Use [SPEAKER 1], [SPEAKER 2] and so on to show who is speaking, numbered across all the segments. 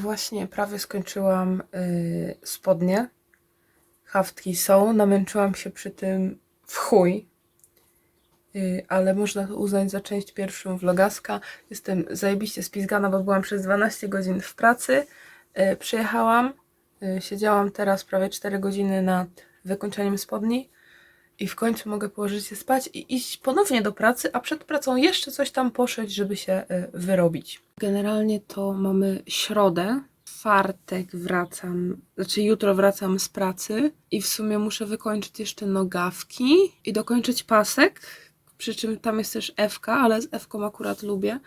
[SPEAKER 1] Właśnie prawie skończyłam y, spodnie. Haftki są. Namęczyłam się przy tym w chuj. Y, ale można to uznać za część pierwszą vlogaska. Jestem zajebiście spizgana, bo byłam przez 12 godzin w pracy. Y, przyjechałam. Y, siedziałam teraz prawie 4 godziny nad wykończeniem spodni. I w końcu mogę położyć się spać i iść ponownie do pracy, a przed pracą jeszcze coś tam poszyć, żeby się y, wyrobić. Generalnie to mamy środę. Czwartek wracam, znaczy jutro wracam z pracy i w sumie muszę wykończyć jeszcze nogawki i dokończyć pasek. Przy czym tam jest też Ewka, ale z Ewką akurat lubię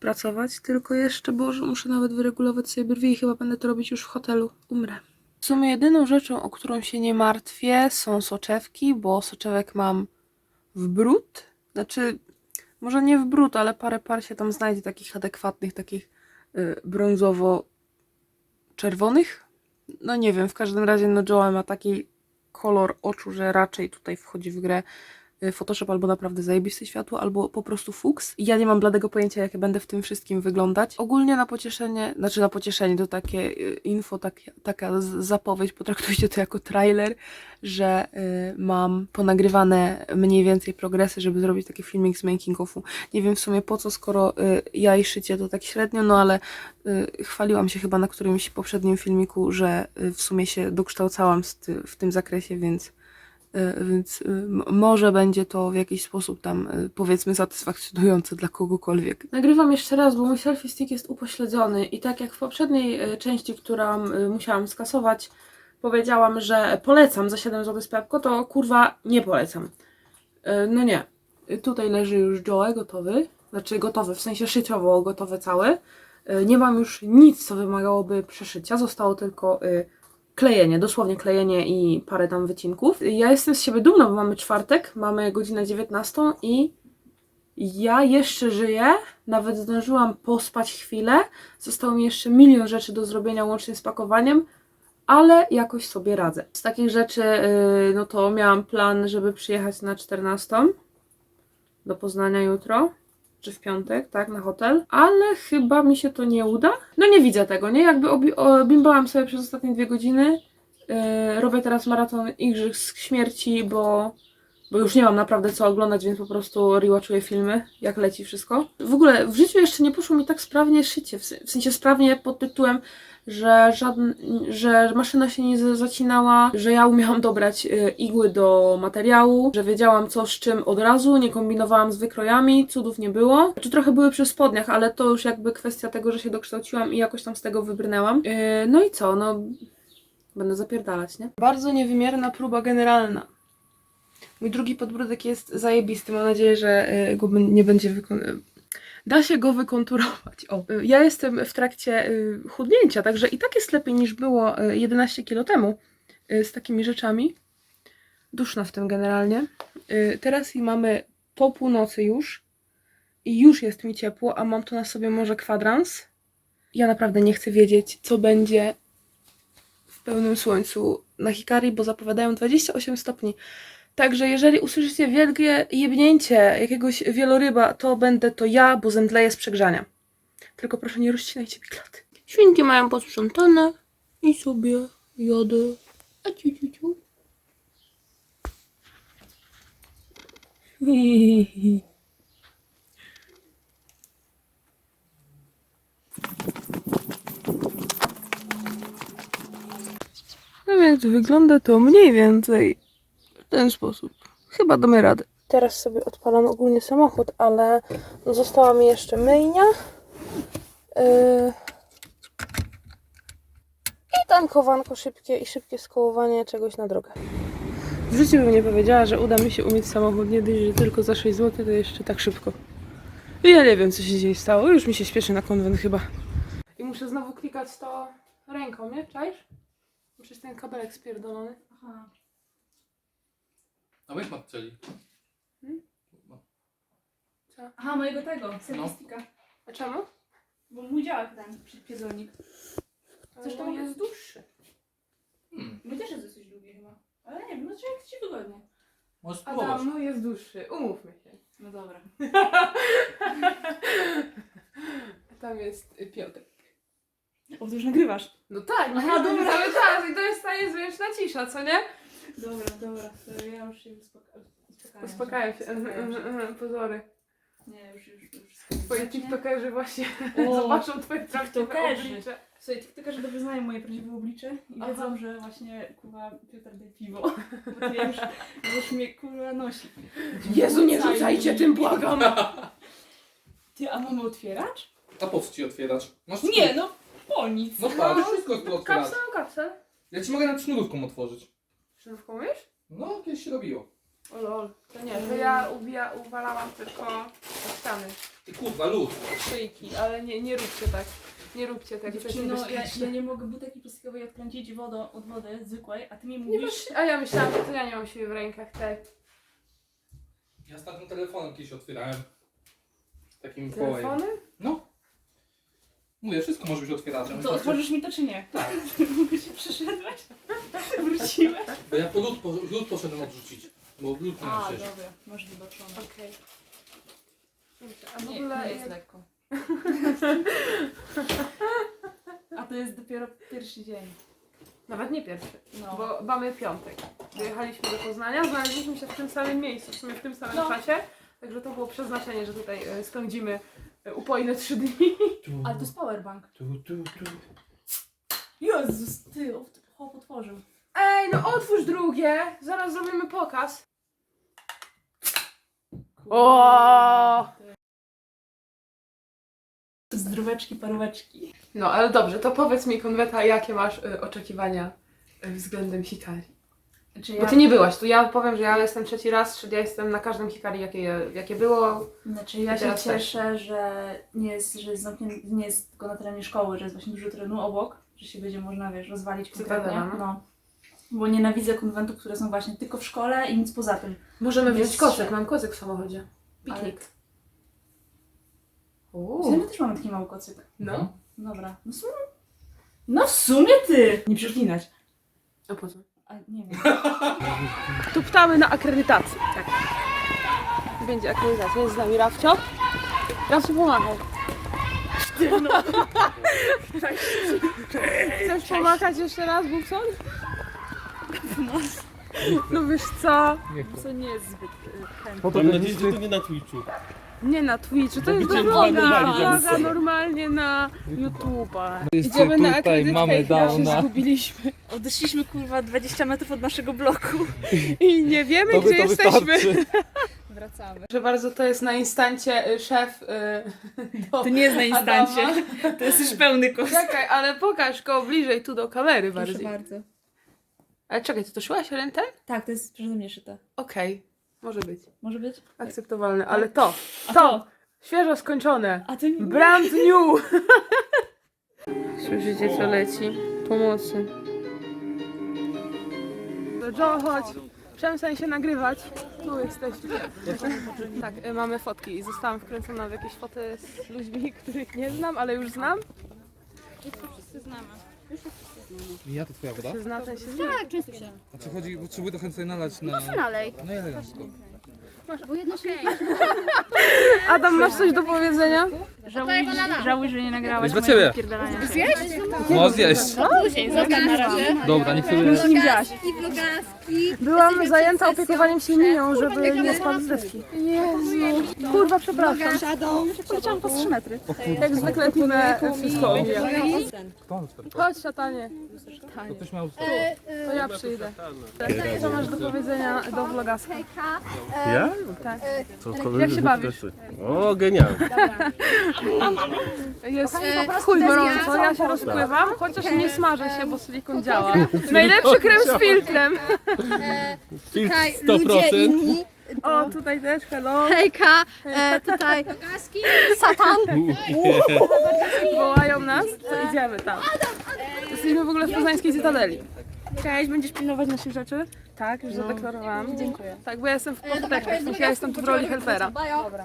[SPEAKER 1] pracować. Tylko jeszcze, Boże, muszę nawet wyregulować sobie brwi i chyba będę to robić już w hotelu. Umrę. W sumie jedyną rzeczą, o którą się nie martwię, są soczewki, bo soczewek mam w brud. Znaczy, może nie w brud, ale parę par się tam znajdzie takich adekwatnych, takich y, brązowo-czerwonych. No nie wiem, w każdym razie no Joe ma taki kolor oczu, że raczej tutaj wchodzi w grę Photoshop albo naprawdę zajebiste światło, albo po prostu fuks. Ja nie mam bladego pojęcia, jak ja będę w tym wszystkim wyglądać. Ogólnie na pocieszenie, znaczy na pocieszenie, to takie y, info, takie, taka zapowiedź, potraktujcie to jako trailer, że y, mam ponagrywane mniej więcej progresy, żeby zrobić taki filmik z making offu. Nie wiem w sumie po co, skoro y, ja i szycie to tak średnio, no ale y, chwaliłam się chyba na którymś poprzednim filmiku, że y, w sumie się dokształcałam w tym zakresie, więc Y, Więc y, m- może będzie to w jakiś sposób tam y, powiedzmy satysfakcjonujące dla kogokolwiek. Nagrywam jeszcze raz, bo mój selfie stick jest upośledzony i tak jak w poprzedniej części, którą musiałam skasować, powiedziałam, że polecam za 7 zł z Pepko, to kurwa nie polecam. No nie. Tutaj leży już Joe gotowy, znaczy gotowy, w sensie szyciowo gotowy cały. Nie mam już nic, co wymagałoby przeszycia, zostało tylko klejenie, dosłownie klejenie i parę tam wycinków. Ja jestem z siebie dumna, bo mamy czwartek, mamy godzinę 19 i ja jeszcze żyję, nawet zdążyłam pospać chwilę, zostało mi jeszcze milion rzeczy do zrobienia łącznie z pakowaniem, ale jakoś sobie radzę. Z takich rzeczy, yy, no to miałam plan, żeby przyjechać na 14 do Poznania jutro, czy w piątek, tak, na hotel, ale chyba mi się to nie uda. No nie widzę tego, nie? Jakby obi- bimbałam sobie przez ostatnie dwie godziny. Yy, robię teraz maraton Igrzysk Śmierci, bo, bo już nie mam naprawdę co oglądać, więc po prostu rewatchuję filmy, jak leci wszystko. W ogóle w życiu jeszcze nie poszło mi tak sprawnie szycie, w sensie sprawnie pod tytułem, że, żadn, że maszyna się nie zacinała, że ja umiałam dobrać y, igły do materiału, że wiedziałam co z czym od razu, nie kombinowałam z wykrojami, cudów nie było. Czy trochę były przy spodniach, ale to już jakby kwestia tego, że się dokształciłam i jakoś tam z tego wybrnęłam. Yy, no i co, no będę zapierdalać, nie? Bardzo niewymierna próba generalna. Mój drugi podbródek jest zajebisty. Mam nadzieję, że y, go nie będzie wykonany. Da się go wykonturować. O, y, ja jestem w trakcie y, chudnięcia, także i tak jest lepiej niż było y, 11 kilo temu y, z takimi rzeczami. Duszna w tym generalnie. Y, Teraz i mamy po północy już i już jest mi ciepło, a mam tu na sobie może kwadrans. Ja naprawdę nie chcę wiedzieć, co będzie w pełnym słońcu na Hikari, bo zapowiadają 28 stopni. Także jeżeli usłyszycie wielkie jebnięcie jakiegoś wieloryba, to będę to ja, bo zemdleję z przegrzania. Tylko proszę nie rozcinajcie mi klaty. Świnki mają posprzątane i sobie jadę. A ciu, ciu, ciu. No więc wygląda to mniej więcej ten sposób. Chyba damy radę. Teraz sobie odpalam ogólnie samochód, ale została mi jeszcze myjnia. Yy... I tankowanko szybkie i szybkie skołowanie czegoś na drogę. W życiu bym nie powiedziała, że uda mi się umyć samochód nie dość, że tylko za 6 zł, to jeszcze tak szybko. I ja nie wiem, co się dzieje stało. Już mi się śpieszy na konwent chyba. I muszę znowu klikać to ręką, nie? Czaisz? Przecież ten kabelek spierdolony.
[SPEAKER 2] Aha.
[SPEAKER 3] A weź Marceli.
[SPEAKER 1] Hmm?
[SPEAKER 3] No.
[SPEAKER 2] Aha, mojego tego, serwistika.
[SPEAKER 1] A czemu?
[SPEAKER 2] Bo mój działa ten przedpiezolnik. Coś tam
[SPEAKER 1] No,
[SPEAKER 2] jest
[SPEAKER 1] dłuższy.
[SPEAKER 3] Hmm.
[SPEAKER 2] My też jest dosyć długie chyba. Ale nie wiem, no czy jak ci wygodnie.
[SPEAKER 3] Możesz
[SPEAKER 1] A
[SPEAKER 3] spróbować.
[SPEAKER 1] tam no jest dłuższy. Umówmy się.
[SPEAKER 2] No dobra.
[SPEAKER 1] A tam jest y, Piotrek.
[SPEAKER 2] O, to już nagrywasz.
[SPEAKER 1] No tak,
[SPEAKER 2] Aha,
[SPEAKER 1] Aha,
[SPEAKER 2] dobra.
[SPEAKER 1] cały czas i to jest ta niezręczna cisza, co nie?
[SPEAKER 2] Dobra, dobra, to ja już się uspoka- uspokajam.
[SPEAKER 1] Uspokajam się,
[SPEAKER 2] Uspokajam
[SPEAKER 1] mhm, mhm, mhm, pozory.
[SPEAKER 2] Nie, już, już, już.
[SPEAKER 1] Twoi
[SPEAKER 2] Zacznie.
[SPEAKER 1] tiktokerzy właśnie
[SPEAKER 2] O,
[SPEAKER 1] zobaczą twoje prawdziwe
[SPEAKER 2] tiktokerzy.
[SPEAKER 1] oblicze.
[SPEAKER 2] Słuchaj, tiktokerzy dobrze znają moje prawdziwe oblicze i
[SPEAKER 1] Aha.
[SPEAKER 2] wiedzą, że właśnie kurwa Piotr daje piwo. Bo to już, już mnie kurwa nosi.
[SPEAKER 1] Jezu, nie rzucajcie tym, błagam!
[SPEAKER 2] Ty, a mamy otwieracz?
[SPEAKER 3] A po co ci otwierać? Masz
[SPEAKER 2] Nie, no po nic.
[SPEAKER 3] No patrz, wszystko tu otwierać.
[SPEAKER 1] Kapsel, kapsel.
[SPEAKER 3] Ja ci mogę nad sznurówką otworzyć.
[SPEAKER 1] Szynówką umiesz?
[SPEAKER 3] No, kiedyś się robiło.
[SPEAKER 1] O lol. To nie, to ja ubija, uwalałam tylko ściany,
[SPEAKER 3] Ty kurwa, luz.
[SPEAKER 1] szyjki, ale nie, nie róbcie tak. Nie róbcie tak, to jest
[SPEAKER 2] Dziewczyno, ja,
[SPEAKER 1] niebezpieczne.
[SPEAKER 2] ja nie mogę butelki plastikowej odkręcić wodą od wody zwykłej, a ty mi
[SPEAKER 1] Nie
[SPEAKER 2] mówisz...
[SPEAKER 1] masz, a ja myślałam, że to ja nie mam siły w rękach, tak.
[SPEAKER 3] Ja z takim telefonem kiedyś otwierałem. Takim Huawei.
[SPEAKER 1] Telefony?
[SPEAKER 3] No. Mówię, wszystko może być otwieraczem.
[SPEAKER 2] To otworzysz mi to czy nie?
[SPEAKER 3] Tak.
[SPEAKER 2] Przeszedłeś? Wróciłeś?
[SPEAKER 3] Bo ja po lód, po, lód poszedłem odrzucić. Bo lód nie
[SPEAKER 2] A, dobra, masz wybaczone.
[SPEAKER 1] Okej. A w
[SPEAKER 2] Nie,
[SPEAKER 1] ogóle...
[SPEAKER 2] nie jest lekko. A to jest dopiero pierwszy dzień.
[SPEAKER 1] Nawet nie pierwszy,
[SPEAKER 2] No.
[SPEAKER 1] bo mamy piątek. Wyjechaliśmy do Poznania, znaleźliśmy się w tym samym miejscu, w sumie w tym samym
[SPEAKER 2] No.
[SPEAKER 1] czasie. Także to było przeznaczenie, że tutaj e, spędzimy upojne trzy dni.
[SPEAKER 3] Tu,
[SPEAKER 2] Ale to jest powerbank.
[SPEAKER 3] tu, tu, tu.
[SPEAKER 2] Jezus, ty, o, hop otworzył.
[SPEAKER 1] Ej, no otwórz drugie! Zaraz zrobimy pokaz. O!
[SPEAKER 2] Zdróweczki, paróweczki.
[SPEAKER 1] No, ale dobrze, to powiedz mi, Konweta, jakie masz y, oczekiwania y, względem Hikari?
[SPEAKER 2] Czy
[SPEAKER 1] Bo ty nie byłaś tu, ja powiem, że ja jestem trzeci raz, czyli ja jestem na każdym Hikari, jakie, jakie było.
[SPEAKER 2] Znaczy ja się
[SPEAKER 1] teraz
[SPEAKER 2] cieszę, że nie jest, że jest zamknięty, nie jest tylko na terenie szkoły, że jest właśnie dużo terenu obok, że się będzie można, wiesz, rozwalić
[SPEAKER 1] Cytadela,
[SPEAKER 2] kompletnie.
[SPEAKER 1] no.
[SPEAKER 2] No. Bo nienawidzę konwentów, które są właśnie tylko w szkole i nic poza tym.
[SPEAKER 1] Możemy
[SPEAKER 2] Jest-
[SPEAKER 1] wziąć kocyk, mam kocyk w samochodzie. Piknik.
[SPEAKER 2] Ale...
[SPEAKER 1] Uuu.
[SPEAKER 2] My też mamy taki mały kocyk.
[SPEAKER 1] No.
[SPEAKER 2] Dobra. No w sumie, no w sumie ty! Nie przeklinać.
[SPEAKER 1] A po co?
[SPEAKER 2] A nie wiem.
[SPEAKER 1] Tu ptamy na akredytację. Tak. Będzie akredytacja. Jest z nami Rafcio. Rafcio pomachaj. Chcesz pomachać jeszcze raz, Bubson? No wiesz co?
[SPEAKER 2] Co nie jest zbyt y, chętne.
[SPEAKER 4] Mam nadzieję, że to nie na Twitchu.
[SPEAKER 1] Nie na Twitchu, to jest do
[SPEAKER 4] Będziemy
[SPEAKER 1] vloga.
[SPEAKER 4] planowali ten
[SPEAKER 1] Vloga normalnie na YouTube'a.
[SPEAKER 5] Jest
[SPEAKER 1] Idziemy na
[SPEAKER 5] tutaj, mamy downa.
[SPEAKER 1] Zgubiliśmy.
[SPEAKER 2] Odeszliśmy kurwa 20 metrów od naszego bloku.
[SPEAKER 1] I nie wiemy,
[SPEAKER 5] To,
[SPEAKER 1] gdzie
[SPEAKER 5] to
[SPEAKER 1] jesteśmy.
[SPEAKER 5] wystarczy.
[SPEAKER 2] Wracamy.
[SPEAKER 1] Proszę bardzo, to jest na instancie y, szef y, do
[SPEAKER 2] To nie jest na instancie.
[SPEAKER 1] Adama.
[SPEAKER 2] To jest już pełny kos.
[SPEAKER 1] Czekaj, ale pokaż go bliżej tu do kamery
[SPEAKER 2] Proszę
[SPEAKER 1] bardziej.
[SPEAKER 2] bardzo.
[SPEAKER 1] Ale czekaj, ty to szyłaś rentem?
[SPEAKER 2] Tak, to jest przeze mnie szyte.
[SPEAKER 1] Okej, może być.
[SPEAKER 2] Może być?
[SPEAKER 1] Akceptowalne, ale to,
[SPEAKER 2] A
[SPEAKER 1] to, świeżo skończone.
[SPEAKER 2] A to nie...
[SPEAKER 1] Brand new! Słyszycie co leci? Pomocy. Joe, chodź. Przestań się nagrywać. Tu jesteśmy. Tak, y, mamy fotki i zostałam wkręcona w jakieś foty z ludźmi, których nie znam, ale już znam.
[SPEAKER 5] Ja to twoja woda?
[SPEAKER 1] Się zna, ten się zna.
[SPEAKER 6] Tak, często się.
[SPEAKER 5] A co chodzi, potrzebuję trochę sobie nalać na...
[SPEAKER 6] Nalej.
[SPEAKER 5] No.
[SPEAKER 6] Bo jedno się
[SPEAKER 1] Adam, masz coś do powiedzenia?
[SPEAKER 6] Żałuj,
[SPEAKER 2] Żałuj, że nie nagrałaś
[SPEAKER 5] Jest dla ciebie.
[SPEAKER 6] Zjeść?
[SPEAKER 5] No zjeść.
[SPEAKER 6] Później, zostań na razie.
[SPEAKER 5] Dobra, nie chcę...
[SPEAKER 1] Nie widziałaś. Byłam zajęta opiekowaniem się minią, żeby nie spadł z deski. Jezu. Kurwa, przepraszam.
[SPEAKER 2] Chciałam po 3 metry.
[SPEAKER 1] Jak zwykle Timę wszystko. Chodź, szatanie.
[SPEAKER 5] To ktoś miał...
[SPEAKER 1] To ja przyjdę. Co masz do powiedzenia do vlogaska?
[SPEAKER 6] Hejka.
[SPEAKER 4] Ja?
[SPEAKER 1] Tak.
[SPEAKER 4] Co,
[SPEAKER 1] Jak się bawisz?
[SPEAKER 4] O, genialnie.
[SPEAKER 1] Jest chuj gorąco, ja się rozpływam, chociaż nie smażę się, bo silikon działa. Najlepszy krem z filtrem.
[SPEAKER 4] Film
[SPEAKER 6] Tutaj ludzie
[SPEAKER 4] 100%.
[SPEAKER 6] inni.
[SPEAKER 1] O, tutaj też, hello.
[SPEAKER 6] Hejka. E, tutaj Satan.
[SPEAKER 1] Wołają nas, to idziemy tam. Jesteśmy w ogóle w poznańskiej Cytadeli. Cześć, będziesz pilnować naszych rzeczy? Tak, już zadeklarowałam. Dziękuję. Tak, bo ja jestem w podtekach, sensie ja jestem tu w roli helpera.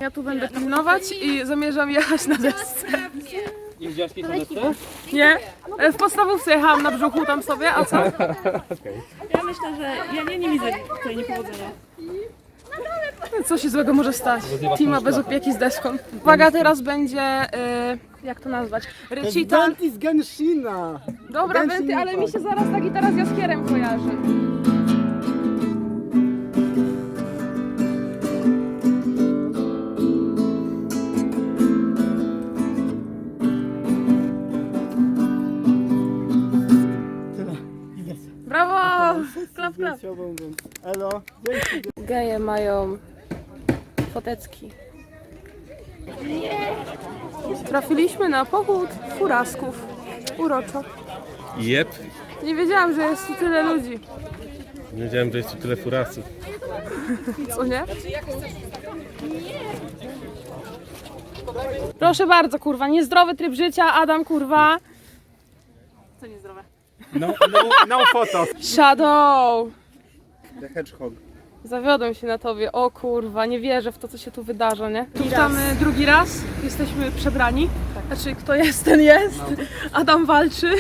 [SPEAKER 1] Ja tu będę pilnować i zamierzam jechać na desce.
[SPEAKER 5] Nie widziałaś kiedyś na desce?
[SPEAKER 1] Nie? E, W podstawówce jechałam na brzuchu tam sobie, a co?
[SPEAKER 2] Ja myślę, że ja nie, nie widzę tutaj niepowodzenia.
[SPEAKER 1] Co się złego może stać? Tima bez opieki z deską. Uwaga, teraz będzie, y, jak to nazwać? Recital.
[SPEAKER 7] z Genshina!
[SPEAKER 1] Dobra,
[SPEAKER 7] Genshin
[SPEAKER 1] Wenty, ale mi się zaraz ta gitara z jaskierem kojarzy.
[SPEAKER 7] Zdjęciową, więc Elo, dzięki.
[SPEAKER 1] Geje mają fotecki. Trafiliśmy na pochód furasków. Uroczo.
[SPEAKER 4] Jep.
[SPEAKER 1] Nie wiedziałam, że jest tu tyle ludzi.
[SPEAKER 4] Nie wiedziałem, że jest tu tyle furasów.
[SPEAKER 1] Co nie? Proszę bardzo, kurwa, niezdrowy tryb życia, Adam, kurwa. Co niezdrowe?
[SPEAKER 7] No, no, no.
[SPEAKER 1] Shadow!
[SPEAKER 7] The Hedgehog.
[SPEAKER 1] Zawiodłem się na tobie, o kurwa, nie wierzę w to, co się tu wydarza, nie? Tu witamy drugi raz, jesteśmy przebrani. Znaczy, kto jest, ten jest. Adam walczy,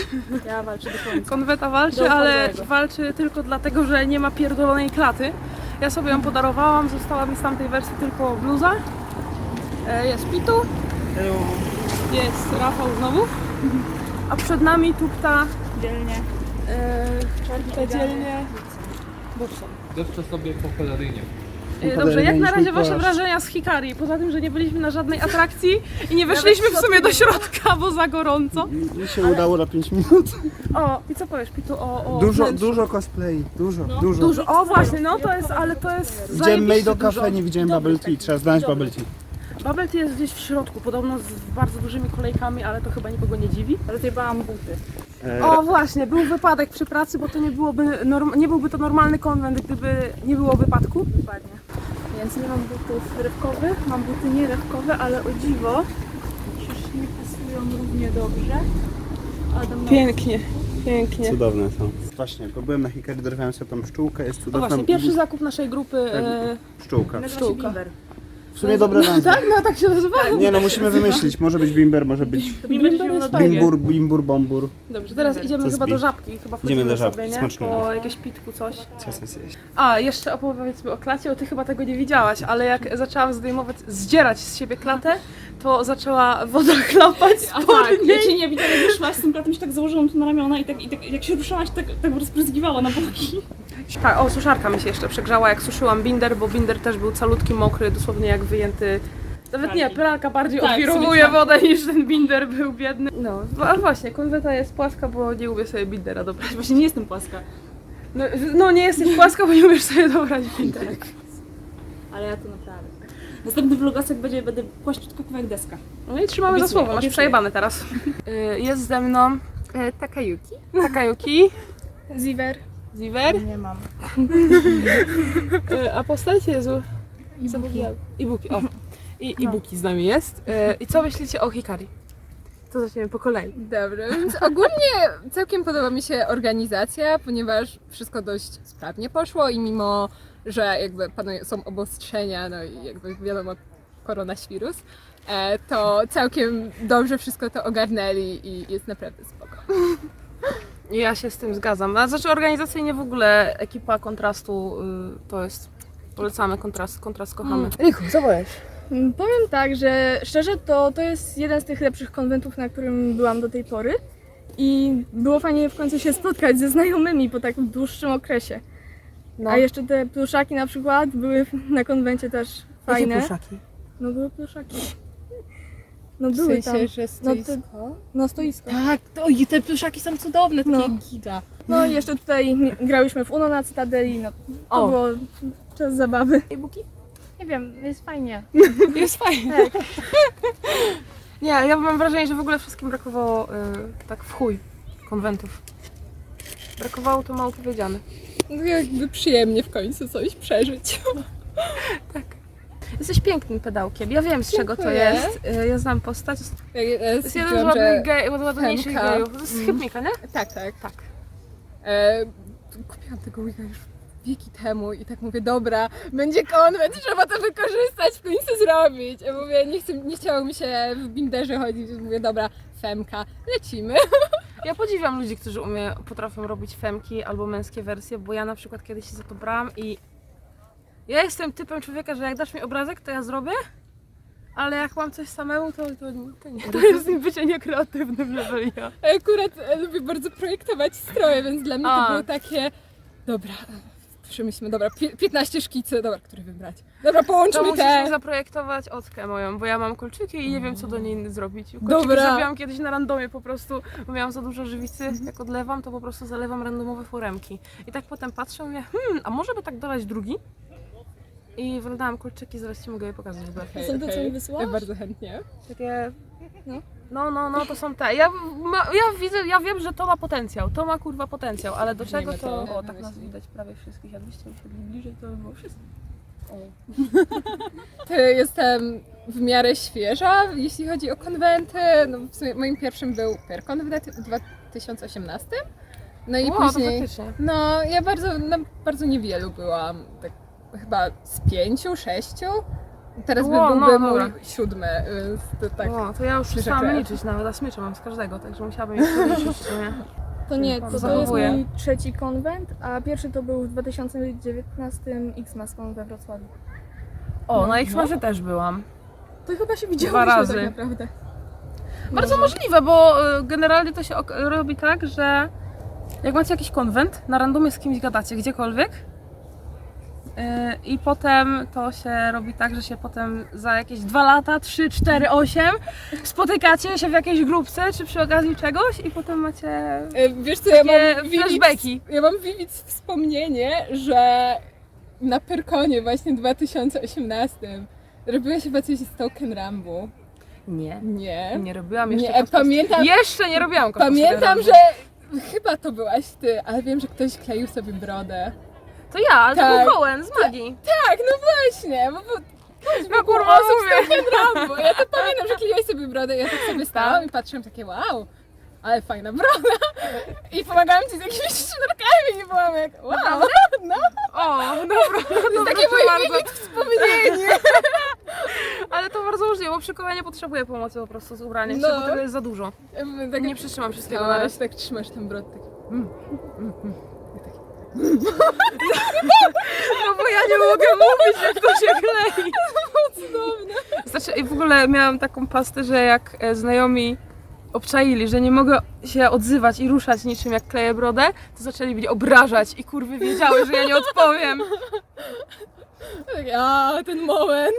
[SPEAKER 2] Ja walczę do końca.
[SPEAKER 1] konweta walczy,
[SPEAKER 2] Do
[SPEAKER 1] ale
[SPEAKER 2] upadłego.
[SPEAKER 1] walczy tylko dlatego, że nie ma pierdolonej klaty. Ja sobie ją podarowałam, została mi z tamtej wersji tylko bluza. E, Jest Pitu, jest Rafał znowu, a przed nami tupta
[SPEAKER 2] Dzielnie.
[SPEAKER 1] e, dzielnie Bobson.
[SPEAKER 3] Deszcze sobie po pelerynie.
[SPEAKER 1] E, Dobrze, jak na razie wasze wrażenia z Hikari? Poza tym, że nie byliśmy na żadnej atrakcji i nie weszliśmy w sumie do środka, bo za gorąco.
[SPEAKER 7] Mi się udało na 5 minut.
[SPEAKER 1] O, i co powiesz, Pitu, o, o
[SPEAKER 7] Dużo,
[SPEAKER 1] wnętrzu?
[SPEAKER 7] dużo cosplay, dużo, dużo.
[SPEAKER 1] Dużo, o właśnie, no to jest, ale to jest
[SPEAKER 7] Widziałem
[SPEAKER 1] zajebiście
[SPEAKER 7] Made
[SPEAKER 1] dużo.
[SPEAKER 7] Cafe, nie widziałem Bubble Tea, trzeba znaleźć Bubble Tea.
[SPEAKER 1] Tea jest gdzieś w środku, podobno z bardzo dużymi kolejkami, ale to chyba nikogo nie dziwi.
[SPEAKER 2] Ale tutaj bałam buty.
[SPEAKER 7] E,
[SPEAKER 1] O właśnie, był wypadek przy pracy, bo to nie byłoby, norm- nie byłby to normalny konwent, gdyby nie było wypadku.
[SPEAKER 2] Dokładnie. Więc nie mam butów rybkowych, mam buty nierybkowe, ale o dziwo przecież mi pasują równie dobrze. Adam ma
[SPEAKER 1] Pięknie, pięknie.
[SPEAKER 7] Cudowne są. Właśnie, bo byłem na Hikari, dorwałem sobie tą pszczółkę, jest
[SPEAKER 1] No
[SPEAKER 7] cudowna
[SPEAKER 1] właśnie, pierwszy zakup naszej grupy. E,
[SPEAKER 7] pszczółka.
[SPEAKER 2] nazywa się
[SPEAKER 1] Pszczółka.
[SPEAKER 2] Bimber.
[SPEAKER 7] W sumie dobre nazwy.
[SPEAKER 1] tak, no tak się nazywa.
[SPEAKER 7] Nie no, musimy wymyślić, może być bimber, może być
[SPEAKER 2] To Bimber
[SPEAKER 1] Bimber
[SPEAKER 2] się
[SPEAKER 1] jest
[SPEAKER 2] urodził.
[SPEAKER 1] fajnie.
[SPEAKER 7] bimbur, bimbur, bombur.
[SPEAKER 1] Dobrze, teraz idziemy chyba do żabki, chyba
[SPEAKER 7] Idziemy do
[SPEAKER 1] wchodzimy
[SPEAKER 7] żabki,
[SPEAKER 1] sobie, nie?
[SPEAKER 7] smacznego.
[SPEAKER 1] Po jakieś pitku, coś.
[SPEAKER 7] Co zjeść?
[SPEAKER 1] A, jeszcze opowiedzmy o klacie, o ty chyba tego nie widziałaś, ale jak zaczęłam zdejmować, zdzierać z siebie klatę, to zaczęła woda chlapać
[SPEAKER 2] A tak, ja cię nie widziałam, jak wyszłaś z tym kratem, się tak założyłam tu na ramiona i tak, i tak jak się ruszałaś, tak, tak rozpryskiwała na boki.
[SPEAKER 1] Tak, o, suszarka mi się jeszcze przegrzała, jak suszyłam binder, bo binder też był calutki, mokry, dosłownie jak wyjęty. Nawet nie, pralka bardziej
[SPEAKER 2] Tak,
[SPEAKER 1] odwirowuje
[SPEAKER 2] sobie
[SPEAKER 1] wodę niż ten binder był biedny. No, a właśnie, konweta jest płaska, bo nie lubię sobie bindera dobrać.
[SPEAKER 2] Właśnie nie jestem płaska,
[SPEAKER 1] No, no nie jesteś płaska, bo nie umiesz sobie dobrać binderek.
[SPEAKER 2] ale ja to naprawdę. Następny vlogasek będzie, będę płaściutka jak deska.
[SPEAKER 1] No i trzymamy za
[SPEAKER 2] Obiecuję,
[SPEAKER 1] słowo, masz
[SPEAKER 2] obiecuję.
[SPEAKER 1] przejebane teraz. Y, Jest ze mną
[SPEAKER 6] E, Takayuki.
[SPEAKER 1] Takayuki,
[SPEAKER 6] Ziver.
[SPEAKER 1] Ziver,
[SPEAKER 2] Nie mam.
[SPEAKER 1] y, a postać Jezu. Zapomniałam. Ibuki, o. I Ibuki z nami jest. Y, I co myślicie o Hikari? To zaczniemy po kolei.
[SPEAKER 6] Dobrze, więc ogólnie całkiem podoba mi się organizacja, ponieważ wszystko dość sprawnie poszło i mimo, że jakby panują, są obostrzenia, no i jakby wiadomo, koronavirus, e, to całkiem dobrze wszystko to ogarnęli i jest naprawdę spoko.
[SPEAKER 1] Ja się z tym zgadzam. A znaczy organizacyjnie w ogóle ekipa kontrastu y, to jest. Polecamy kontrast, kontrast kochamy. Richu, co powiesz?
[SPEAKER 8] Mm, Powiem tak, że szczerze to, to jest jeden z tych lepszych konwentów, na którym byłam do tej pory. I było fajnie w końcu się spotkać ze znajomymi po takim dłuższym okresie.
[SPEAKER 1] No.
[SPEAKER 8] A jeszcze te pluszaki na przykład były na konwencie też fajne.
[SPEAKER 1] pluszaki?
[SPEAKER 8] No były pluszaki. No były tam.
[SPEAKER 6] że
[SPEAKER 8] No to- No stoisko.
[SPEAKER 6] Tak, to, i te pluszaki są cudowne, takie
[SPEAKER 8] No.
[SPEAKER 6] giga.
[SPEAKER 8] No i jeszcze tutaj grałyśmy w Uno na Cytadeli, no to
[SPEAKER 1] O.
[SPEAKER 8] było czas zabawy.
[SPEAKER 6] Nie wiem, jest fajnie.
[SPEAKER 1] Jest fajnie. Nie, ja mam wrażenie, że w ogóle wszystkim brakowało y, tak w chuj konwentów. Brakowało to mało powiedziane.
[SPEAKER 6] No jakby przyjemnie w końcu coś przeżyć.
[SPEAKER 1] Jesteś pięknym pedałkiem. Ja wiem z czego to
[SPEAKER 6] Dziękuję.
[SPEAKER 1] jest. Y, Ja znam postać. To jest jeden z
[SPEAKER 6] Stwierdziłam,
[SPEAKER 1] ładnych
[SPEAKER 6] że...
[SPEAKER 1] gej, ładniejszych gejów. To jest z Hypnika, nie?
[SPEAKER 6] Tak, tak.
[SPEAKER 1] Tak.
[SPEAKER 6] E, kupiłam tego wiga już wieki temu i tak mówię, dobra, będzie konwent, trzeba to wykorzystać, w końcu zrobić. Ja mówię, nie, chcę, nie chciało mi się w binderze chodzić, więc mówię, dobra, femka, lecimy.
[SPEAKER 1] Ja podziwiam ludzi, którzy umie, potrafią robić femki albo męskie wersje, bo ja na przykład kiedyś się za to brałam i Ja jestem typem człowieka, że jak dasz mi obrazek, to ja zrobię, ale jak mam coś samemu, to, to, to nie. To jest bycie niekreatywnym, jeżeli ja.
[SPEAKER 6] Ja akurat e, lubię bardzo projektować stroje, więc dla mnie to
[SPEAKER 1] A.
[SPEAKER 6] było takie, dobra, przemyślmy, dobra, pi- 15 szkicy, dobra, który wybrać? Dobra,
[SPEAKER 1] To
[SPEAKER 6] połączmy
[SPEAKER 1] musisz
[SPEAKER 6] te.
[SPEAKER 1] mi zaprojektować otkę moją, bo ja mam kolczyki i nie wiem, co do niej zrobić. Kolczyki
[SPEAKER 6] Dobra.
[SPEAKER 1] zrobiłam kiedyś na randomie po prostu, bo miałam za dużo żywicy, jak odlewam, to po prostu zalewam randomowe foremki. I tak potem patrzę i mówię, hmm, a może by tak dolać drugi? I wydałam kolczyki, zaraz Ci mogę je pokazać. w ogóle.
[SPEAKER 8] Są te, co mi wysyłasz?
[SPEAKER 6] Ja bardzo chętnie.
[SPEAKER 1] Takie...
[SPEAKER 8] No.
[SPEAKER 1] No, no, no, to są te. Ja, ma, ja widzę, ja wiem, że to ma potencjał. To ma kurwa potencjał, ale do czego to.
[SPEAKER 6] to.
[SPEAKER 1] O, tak nas widać prawie wszystkich. Jakbyście usiedli bliżej, to by było wszystko. O.
[SPEAKER 6] Ty, jestem w miarę świeża, jeśli chodzi o konwenty. No, w sumie moim pierwszym był Perkon w 2018. No i
[SPEAKER 1] Wow, to
[SPEAKER 6] później.
[SPEAKER 1] faktycznie.
[SPEAKER 6] No, ja bardzo, na bardzo niewielu byłam. Tak chyba z pięciu, sześciu. Teraz by
[SPEAKER 1] Wow, no,
[SPEAKER 6] byłby
[SPEAKER 1] dobra.
[SPEAKER 6] mój siódmy, więc to tak.
[SPEAKER 1] O, to ja już
[SPEAKER 6] Świeże
[SPEAKER 1] przestałam liczyć nawet, a smycze mam z każdego, także musiałabym je policzyć w sumie.
[SPEAKER 8] To nie, to, to jest
[SPEAKER 1] Zachowuję.
[SPEAKER 8] mój trzeci konwent, a pierwszy to był w 2019 X-Maską we Wrocławiu.
[SPEAKER 1] O, na X-Marze też byłam.
[SPEAKER 8] To chyba się widziałyśmy
[SPEAKER 1] Dwa razy.
[SPEAKER 8] tak naprawdę.
[SPEAKER 1] Bardzo możliwe, bo y, generalnie to się ok- robi tak, że jak macie jakiś konwent, na randomie z kimś gadacie gdziekolwiek i potem to się robi tak, że się potem za jakieś 2 lata, 3, 4, 8 spotykacie się w jakiejś grupce czy przy okazji czegoś i potem macie
[SPEAKER 6] E, Wiesz co, ja mam wiwic,
[SPEAKER 1] flashbacki.
[SPEAKER 6] ja mam wiwic wspomnienie, że na Perkonie właśnie 2018 robiła się coś z Token Rambu.
[SPEAKER 1] Nie,
[SPEAKER 6] Nie.
[SPEAKER 1] nie robiłam jeszcze
[SPEAKER 6] Nie, pamiętam,
[SPEAKER 1] Jeszcze nie robiłam
[SPEAKER 6] pamiętam,
[SPEAKER 1] Rambo.
[SPEAKER 6] że chyba to byłaś ty, ale wiem, że ktoś kleił sobie brodę.
[SPEAKER 1] To ja, ale to
[SPEAKER 6] Tak.
[SPEAKER 1] był Cohen z magii.
[SPEAKER 6] Tak, no właśnie, bo, bo
[SPEAKER 1] No kurwa, mówię.
[SPEAKER 6] Rambu. Ja to pamiętam, że kleiłaś sobie brodę, ja tak sobie stałam i patrzyłam takie wow, ale fajna broda. I pomagałam ci z jakimiś sznurkami i byłam jak wow, no.
[SPEAKER 1] O, dobra,
[SPEAKER 6] To
[SPEAKER 1] dobra,
[SPEAKER 6] takie
[SPEAKER 1] to
[SPEAKER 6] moje
[SPEAKER 1] bardzo.
[SPEAKER 6] wspomnienie.
[SPEAKER 1] Ale to bardzo możliwe, bo przy Cohenie nie potrzebuję pomocy po prostu z ubraniem
[SPEAKER 6] No.
[SPEAKER 1] bo tego jest za dużo.
[SPEAKER 6] Tak
[SPEAKER 1] Nie przytrzymam wszystkiego na
[SPEAKER 6] Stałaś,
[SPEAKER 1] raz.
[SPEAKER 6] tak trzymasz ten brod, tak.
[SPEAKER 1] No bo ja nie mogę mówić, jak to się klei. Cudowne. Znaczy, i w ogóle miałam taką pastę, że jak e, znajomi obczaili, że nie mogę się odzywać i ruszać niczym jak kleję brodę, to zaczęli mnie obrażać i kurwy wiedziały, że ja nie odpowiem.
[SPEAKER 6] a ten moment.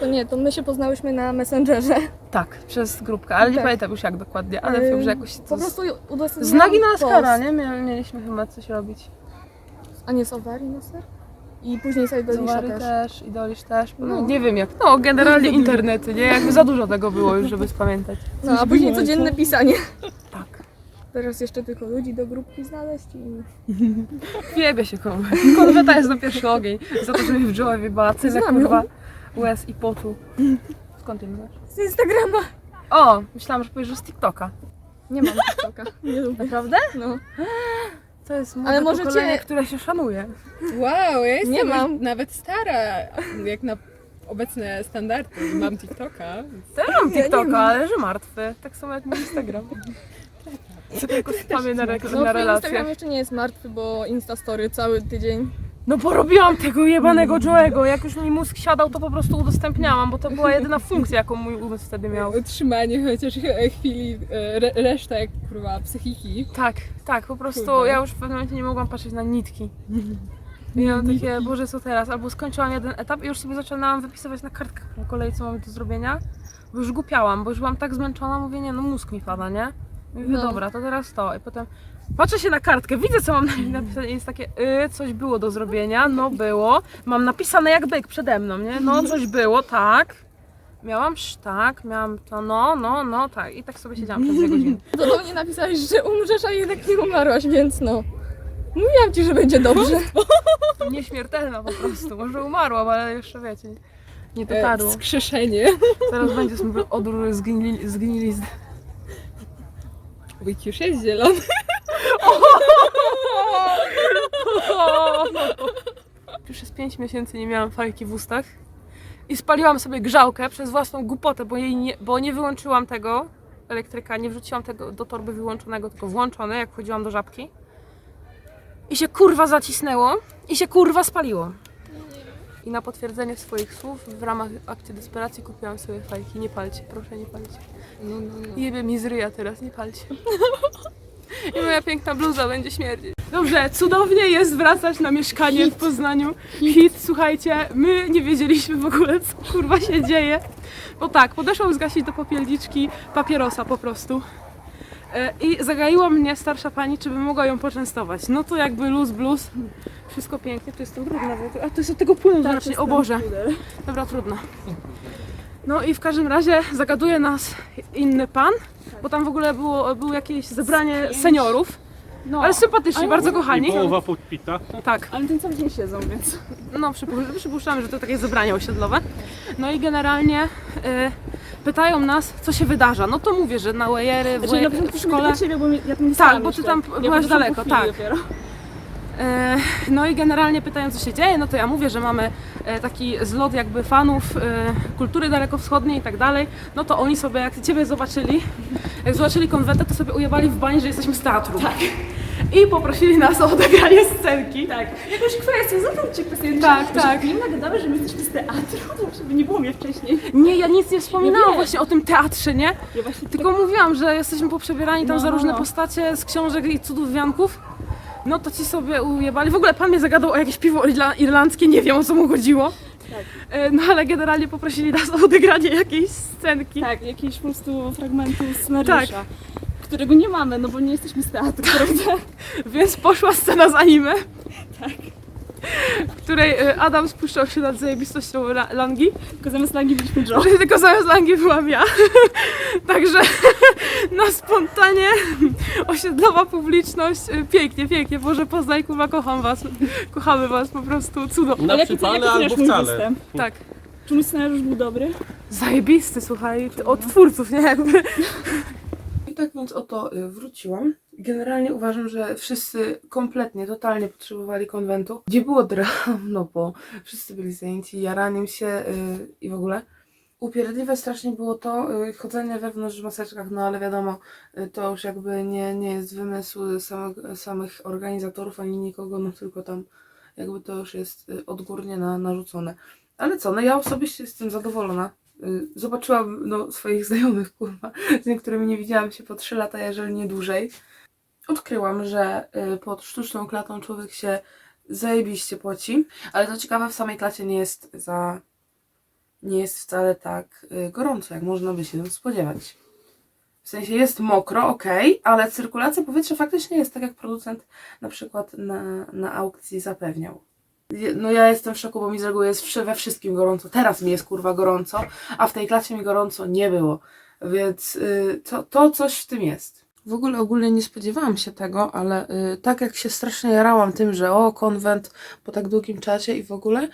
[SPEAKER 8] To nie, to my się poznałyśmy na Messengerze.
[SPEAKER 1] Tak, przez grupkę, ale nie
[SPEAKER 8] Tak.
[SPEAKER 1] pamiętam już jak dokładnie, ale wiem, że jakoś to
[SPEAKER 8] Po prostu udostępniłam
[SPEAKER 1] Znaki na
[SPEAKER 8] post.
[SPEAKER 1] Laskara, nie? Mia- Mieliśmy chyba coś robić.
[SPEAKER 8] A nie z Owarii na ser? I później sobie Dolisza
[SPEAKER 1] Zowary
[SPEAKER 8] też.
[SPEAKER 1] też, Idolisz też. No,
[SPEAKER 8] No.
[SPEAKER 1] nie wiem jak. No, generalnie internety, nie? Jakby za dużo tego było już, żeby spamiętać.
[SPEAKER 8] No, a później codzienne pisanie.
[SPEAKER 1] Tak.
[SPEAKER 8] Teraz jeszcze tylko ludzi do grupki znaleźć i...
[SPEAKER 1] Wiebie się komu. Konweta jest na pierwszy ogień. Za to, że mi w Joe wybała tyle
[SPEAKER 8] Znam ją.
[SPEAKER 1] kurwa łez i potu. Skąd ty znasz?
[SPEAKER 8] Z Instagrama.
[SPEAKER 1] O, myślałam, że powiesz, że z TikToka.
[SPEAKER 8] Nie mam TikToka. Nie lubię.
[SPEAKER 1] Naprawdę?
[SPEAKER 8] No.
[SPEAKER 1] To jest młode
[SPEAKER 8] Ale możecie-
[SPEAKER 1] pokolenie, które się szanuje.
[SPEAKER 6] Wow, ja jestem
[SPEAKER 8] Nie mam.
[SPEAKER 6] nawet stara, jak na obecne standardy. Mam TikToka.
[SPEAKER 1] To ja mam TikToka, ale że martwy. Tak samo jak mój Instagram. Co tylko spamię na, re-
[SPEAKER 8] No,
[SPEAKER 1] na relacje.
[SPEAKER 8] Instagram jeszcze nie jest martwy, bo Instastory cały tydzień.
[SPEAKER 1] No porobiłam tego jebanego Joe'ego. Jak już mi mózg siadał, to po prostu udostępniałam, bo to była jedyna funkcja, jaką mój umysł wtedy miał.
[SPEAKER 6] Utrzymanie chociaż ch- chwili, e, re, resztek, kurwa, psychiki.
[SPEAKER 1] Tak, tak, po prostu
[SPEAKER 6] Kurde.
[SPEAKER 1] ja już w pewnym momencie nie mogłam patrzeć na nitki. Miałam takie, Boże, co teraz? Albo skończyłam jeden etap i już sobie zaczynałam wypisywać na kartkach po kolei, co mamy do zrobienia. Bo już głupiałam, bo już byłam tak zmęczona, mówię, nie, no mózg mi pada, nie? I mówię,
[SPEAKER 8] No.
[SPEAKER 1] dobra, to teraz to. I potem patrzę się na kartkę, widzę, co mam napisane jest takie, y, coś było do zrobienia, no było. Mam napisane jak byk przede mną, nie? No, coś było, tak. Miałam tak, miałam to, no, no, no, tak. I tak sobie siedziałam przez dwie godziny.
[SPEAKER 8] To do mnie napisałeś, że umrzesz, a jednak nie umarłaś, więc no. Mówiłam ci, że będzie dobrze.
[SPEAKER 1] Nieśmiertelna po prostu. Może umarłam, ale jeszcze wiecie, nie
[SPEAKER 6] E,
[SPEAKER 1] dotarło.
[SPEAKER 6] wskrzeszenie.
[SPEAKER 1] Teraz będzie sobie odór zgnili, zgnilizny.
[SPEAKER 6] Łyk już jest zielony.
[SPEAKER 1] Przez 5 miesięcy nie miałam fajki w ustach. I spaliłam sobie grzałkę przez własną głupotę, bo, jej nie, bo nie wyłączyłam tego elektryka, nie wrzuciłam tego do torby wyłączonego, tylko włączone, jak wchodziłam do żabki. I się kurwa zacisnęło i się kurwa spaliło. I na potwierdzenie swoich słów w ramach akcji desperacji kupiłam sobie fajki. Nie palcie, proszę nie palcie.
[SPEAKER 6] No, no, no.
[SPEAKER 1] Jebie mi z ryja teraz, nie palcie. I moja piękna bluza będzie śmierdzić. Dobrze, cudownie jest wracać na mieszkanie w Poznaniu. Hit. słuchajcie, my nie wiedzieliśmy w ogóle, co kurwa się dzieje. Bo tak, podeszłam zgasić do popielniczki papierosa po prostu. E, I zagaiła mnie starsza pani, czy bym mogła ją poczęstować. No to jakby luz blues. Wszystko pięknie, to jest to brudne. A to jest od tego płynu właśnie, o Boże. Dobra, trudno. No i w każdym razie zagaduje nas inny pan, bo tam w ogóle było, było jakieś zebranie seniorów,
[SPEAKER 2] No,
[SPEAKER 1] ale sympatyczni, bardzo kochani.
[SPEAKER 4] Połowa podpita.
[SPEAKER 1] Tak,
[SPEAKER 2] ale ten cały dzień siedzą, więc...
[SPEAKER 1] no przypu- przypuszczamy, że to takie zebranie osiedlowe. No i generalnie y, pytają nas, co się wydarza. No to mówię, że na Wejery, w,
[SPEAKER 2] Znaczy, na
[SPEAKER 1] w szkole...
[SPEAKER 2] ciebie, bo mi- ja tam nie
[SPEAKER 1] Tak,
[SPEAKER 2] stałam
[SPEAKER 1] bo ty
[SPEAKER 2] jeszcze.
[SPEAKER 1] tam byłaś daleko,
[SPEAKER 2] chwili
[SPEAKER 1] tak.
[SPEAKER 2] Dopiero.
[SPEAKER 1] E, No i generalnie pytają, co się dzieje, no to ja mówię, że mamy e, taki zlot jakby fanów e, kultury dalekowschodniej i tak dalej. No to oni sobie, jak ciebie zobaczyli, jak zobaczyli konwentę, to sobie ujebali w bani, że jesteśmy z teatru. Tak. I poprosili nas o odegranie scenki. Tak.
[SPEAKER 2] Jakąś kwestię, zatrudźcie kwestię.
[SPEAKER 1] Tak, tak.
[SPEAKER 2] że Nie nagadamy, że my jesteśmy z teatru, to żeby nie było mnie wcześniej.
[SPEAKER 1] Nie, ja nic nie wspominałam właśnie o tym teatrze, nie?
[SPEAKER 2] Ja właśnie
[SPEAKER 1] Tylko mówiłam, że jesteśmy poprzebierani tam
[SPEAKER 2] No,
[SPEAKER 1] za
[SPEAKER 2] no,
[SPEAKER 1] różne
[SPEAKER 2] no.
[SPEAKER 1] postacie z książek i cudów wianków. No to ci sobie ujebali. W ogóle pan mnie zagadał o jakieś piwo irla- irlandzkie, nie wiem o co mu chodziło. E, No ale generalnie poprosili nas o odegranie jakiejś scenki.
[SPEAKER 2] Tak, jakieś po prostu fragmentu scenariusza. Którego nie mamy, no bo nie jesteśmy z teatru, prawda?
[SPEAKER 1] Więc poszła scena z anime. Tak. W której e, Adam spuszczał się nad zajebistością la- Langi.
[SPEAKER 2] Tylko zamiast langi byliśmy Joe.
[SPEAKER 1] Tylko zamiast Langi byłam ja. Także na spontanie osiedlowa publiczność. e, Pięknie, pięknie. Boże Poznań, kurwa, kocham was. Kochamy was po prostu. Cudo.
[SPEAKER 4] Na przypale albo wcale.
[SPEAKER 1] Tak.
[SPEAKER 2] Czy mój scenariusz był dobry?
[SPEAKER 1] Zajebisty, słuchaj, od twórców, nie jakby. I tak więc oto y, wróciłam. Generalnie uważam, że wszyscy kompletnie, totalnie potrzebowali konwentu, gdzie było dram, no bo wszyscy byli zajęci jaraniem się y, i w ogóle. Upierdliwe strasznie było to y, chodzenie wewnątrz w maseczkach, no ale wiadomo, y, to już jakby nie, nie jest wymysł samych, samych organizatorów ani nikogo, no tylko tam jakby to już jest y, odgórnie na, narzucone. Ale co, no ja osobiście jestem zadowolona. Y, Zobaczyłam no, swoich znajomych, kurwa, z niektórymi nie widziałam się po 3 lata, jeżeli nie dłużej. Odkryłam, że y, pod sztuczną klatą człowiek się zajebiście poci, ale to ciekawe, w samej klacie nie jest za... nie jest wcale tak y, gorąco, jak można by się spodziewać. W sensie jest mokro, okej, ale cyrkulacja powietrza faktycznie jest tak, jak producent na przykład na, na aukcji zapewniał. No ja jestem w szoku, bo mi z reguły jest we wszystkim gorąco. Teraz mi jest kurwa gorąco, a w tej klasie mi gorąco nie było. Więc y, to, to coś w tym jest. W ogóle ogólnie nie spodziewałam się tego, ale y, tak jak się strasznie jarałam tym, że o, konwent po tak długim czasie i w ogóle,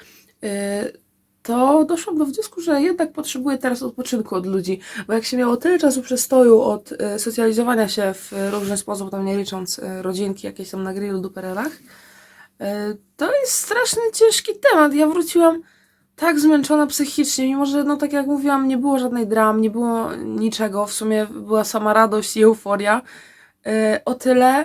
[SPEAKER 1] y, to doszłam do wniosku, że jednak potrzebuję teraz odpoczynku od ludzi. Bo jak się miało tyle czasu przestoju od y, socjalizowania się w różny sposób, tam nie licząc y, rodzinki jakieś tam na grillu, duperelach, E, To jest strasznie ciężki temat. Ja wróciłam tak zmęczona psychicznie, mimo że, no tak jak mówiłam, nie było żadnej dram, nie było niczego. W sumie była sama radość i euforia. E, O tyle,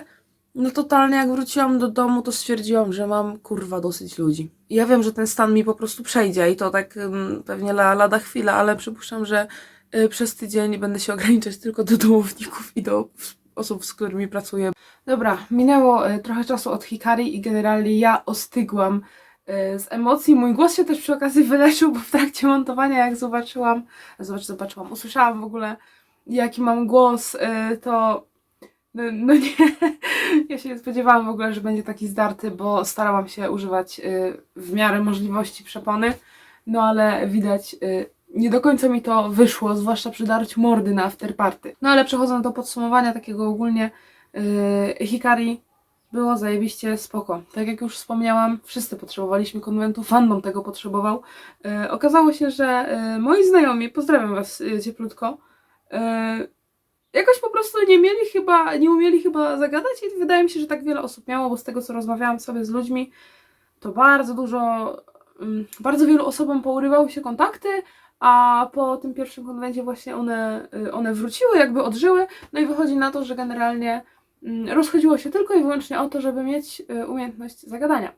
[SPEAKER 1] no totalnie jak wróciłam do domu, to stwierdziłam, że mam kurwa dosyć ludzi. I ja wiem, że ten stan mi po prostu przejdzie i to tak mm, pewnie la, lada chwila, ale przypuszczam, że y, przez tydzień będę się ograniczać tylko do domowników i do osób, z którymi pracuję. Dobra, minęło e, trochę czasu od Hikari i generalnie ja ostygłam z emocji. Mój głos się też przy okazji wyleczył, bo w trakcie montowania jak zobaczyłam, zobacz, zobaczyłam, usłyszałam w ogóle jaki mam głos, e, to no, no nie, ja się nie spodziewałam w ogóle, że będzie taki zdarty, bo starałam się używać e, w miarę możliwości przepony, no ale widać nie do końca mi to wyszło, zwłaszcza przy darciu mordy na afterparty. No ale przechodząc do podsumowania takiego ogólnie, Hikari było zajebiście spoko. Tak jak już wspomniałam, wszyscy potrzebowaliśmy konwentu, fandom tego potrzebował. Yy, okazało się, że yy, moi znajomi, pozdrawiam was yy, cieplutko, yy, jakoś po prostu nie mieli chyba, nie umieli chyba zagadać i wydaje mi się, że tak wiele osób miało, bo z tego co rozmawiałam sobie z ludźmi, to bardzo dużo, ym, bardzo wielu osobom pourywały się kontakty, a po tym pierwszym konwencie właśnie one, y, one wróciły, jakby odżyły, no i wychodzi na to, że generalnie mm, rozchodziło się tylko i wyłącznie o to, żeby mieć y, umiejętność zagadania.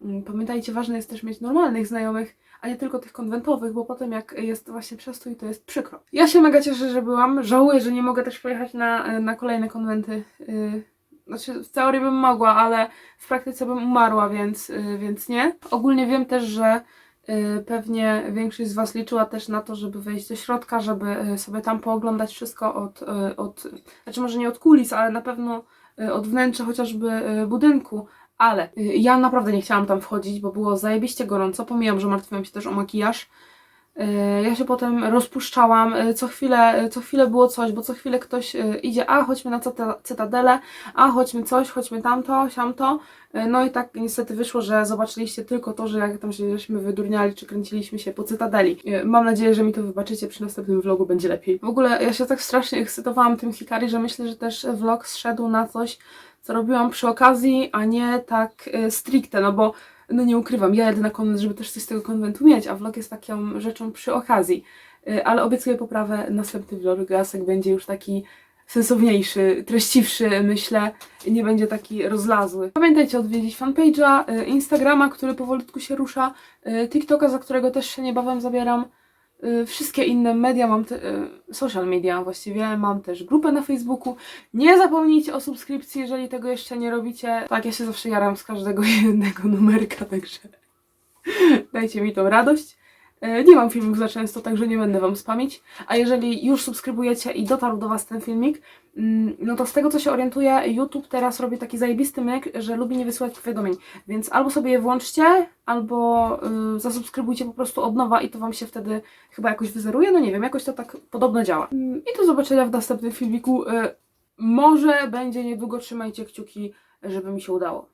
[SPEAKER 1] Mm, Pamiętajcie, ważne jest też mieć normalnych znajomych, a nie tylko tych konwentowych, bo potem jak jest właśnie przestój, to jest przykro. Ja się mega cieszę, że byłam. Żałuję, że nie mogę też pojechać na, na kolejne konwenty. Yy, Znaczy, w teorii bym mogła, ale w praktyce bym umarła, więc, więc nie. Ogólnie wiem też, że pewnie większość z Was liczyła też na to, żeby wejść do środka, żeby yy, sobie tam pooglądać wszystko od, yy, od znaczy może nie od kulis, ale na pewno od wnętrza chociażby budynku. Ale y, ja naprawdę nie chciałam tam wchodzić, bo było zajebiście gorąco. Pomijam, że martwiłam się też o makijaż. Y, Ja się potem rozpuszczałam, y, co chwilę, y, co chwilę było coś, bo co chwilę ktoś idzie, a chodźmy na cyta- cytadelę, a chodźmy coś, chodźmy tamto, siamto. No i tak niestety wyszło, że zobaczyliście tylko to, że jak tam się żeśmy wydurniali, czy kręciliśmy się po cytadeli. Mam nadzieję, że mi to wybaczycie, przy następnym vlogu będzie lepiej. W ogóle ja się tak strasznie ekscytowałam tym Hikari, że myślę, że też vlog zszedł na coś, co robiłam przy okazji, a nie tak stricte, no bo no nie ukrywam, ja jedę na konwent, żeby też coś z tego konwentu mieć, a vlog jest taką rzeczą przy okazji. Y, Ale obiecuję poprawę, następny vlogasek będzie już taki sensowniejszy, treściwszy, myślę, nie będzie taki rozlazły. Pamiętajcie odwiedzić fanpage'a, y, Instagrama, który powolutku się rusza, y, TikToka, za którego też się niebawem zabieram, wszystkie inne media, mam te, y, social media właściwie, mam też grupę na Facebooku. Nie zapomnijcie o subskrypcji, jeżeli tego jeszcze nie robicie. Tak, ja się zawsze jaram z każdego jednego numerka, także dajcie mi tą radość. E, Nie mam filmów za często, także nie będę Wam spamić. A jeżeli już subskrybujecie i dotarł do Was ten filmik, no to z tego co się orientuję, YouTube teraz robi taki zajebisty myk, że lubi nie wysyłać powiadomień. Więc albo sobie je włączcie, albo y, zasubskrybujcie po prostu od nowa i to Wam się wtedy chyba jakoś wyzeruje. No nie wiem, jakoś to tak podobno działa. Mm, I do zobaczenia w następnym filmiku. Y, Może będzie niedługo, trzymajcie kciuki, żeby mi się udało.